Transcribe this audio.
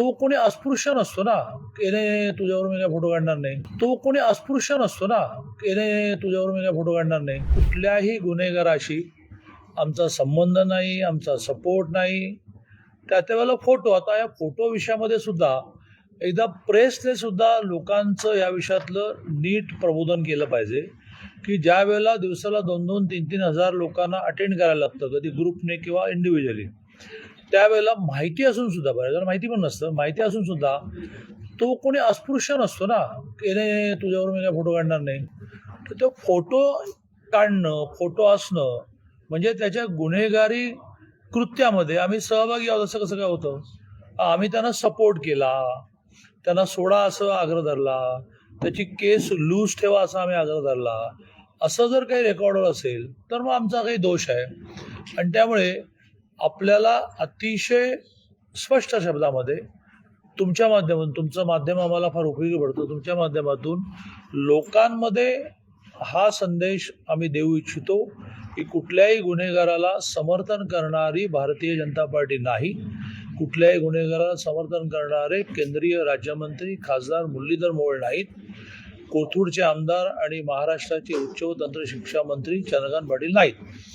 तो कोणी अस्पृश्य नसतो ना येणे तुझ्यावर मी काय फोटो काढणार नाही. तो कोणी अस्पृश्य नसतो ना येणे तुझ्यावर मी काय फोटो काढणार नाही. कुठल्याही गुन्हेगाराशी आमचा संबंध नाही आमचा सपोर्ट नाही. त्या त्यावेळेला फोटो आता या फोटो विषयामध्ये सुद्धा एकदा प्रेसने सुद्धा लोकांचं या विषयातलं नीट प्रबोधन केलं पाहिजे की ज्या वेळेला दिवसाला दोन दोन तीन तीन हजार लोकांना अटेंड करायला लागतं कधी ग्रुपने किंवा इंडिव्हिज्युअली त्यावेळेला माहिती असून सुद्धा बऱ्याच माहिती पण नसतं माहिती असून सुद्धा तो कोणी अस्पृश्य नसतो ना येणे तुझ्यावर मी काय फोटो काढणार नाही. तर तो फोटो काढणं फोटो असणं म्हणजे त्याच्या गुन्हेगारी कृत्यामध्ये आम्ही सहभागी आहोत असं कसं काय होतं? आम्ही त्यांना सपोर्ट केला त्यांना सोडा असं आग्रह धरला त्याची केस लूज ठेवा असा आम्ही आग्रह धरला. असं जर काही रेकॉर्डवर असेल तर मग आमचा काही दोष आहे. आणि त्यामुळे आपल्याला अतिशय स्पष्ट शब्दामध्ये तुमच्या माध्यमातून तुमचं माध्यम आम्हाला फार उपयोगी पडतं. तुमच्या माध्यमातून लोकांमध्ये हा संदेश आम्ही देऊ इच्छितो की कुठल्याही गुन्हेगाराला समर्थन करणारी भारतीय जनता पार्टी नाही. कुठल्याही गुन्हेगाराला समर्थन करणारे केंद्रीय राज्यमंत्री खासदार मुरलीधर मोहोळ नाहीत. कोथरूडचे आमदार आणि महाराष्ट्राचे उच्च व तंत्र शिक्षा मंत्री चंद्रकांत पाटील नाहीत.